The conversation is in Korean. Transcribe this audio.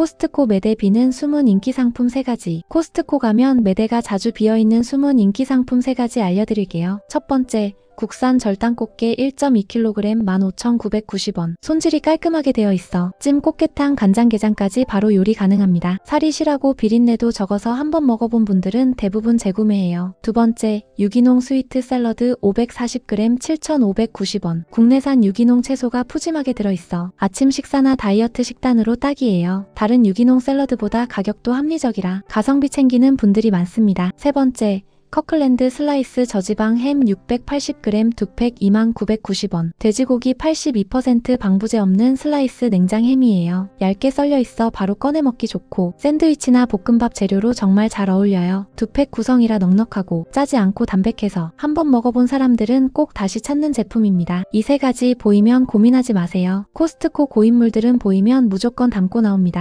코스트코 매대 비는 숨은 인기 상품 3가지. 코스트코 가면 매대가 자주 비어있는 숨은 인기 상품 3가지 알려드릴게요. 첫 번째, 국산 절단 꽃게 1.2kg 15,990원. 손질이 깔끔하게 되어 있어 찜 꽃게탕 간장게장까지 바로 요리 가능합니다. 살이 실하고 비린내도 적어서 한번 먹어본 분들은 대부분 재구매해요. 두 번째, 유기농 스위트 샐러드 540g 7,590원. 국내산 유기농 채소가 푸짐하게 들어있어 아침 식사나 다이어트 식단으로 딱이에요. 다른 유기농 샐러드보다 가격도 합리적이라 가성비 챙기는 분들이 많습니다. 세 번째, 커클랜드 슬라이스 저지방 햄 680g 두팩 2990원. 돼지고기 82% 방부제 없는 슬라이스 냉장 햄이에요. 얇게 썰려 있어 바로 꺼내 먹기 좋고 샌드위치나 볶음밥 재료로 정말 잘 어울려요. 두팩 구성이라 넉넉하고 짜지 않고 담백해서 한번 먹어본 사람들은 꼭 다시 찾는 제품입니다. 이 세 가지 보이면 고민하지 마세요. 코스트코 고인물들은 보이면 무조건 담고 나옵니다.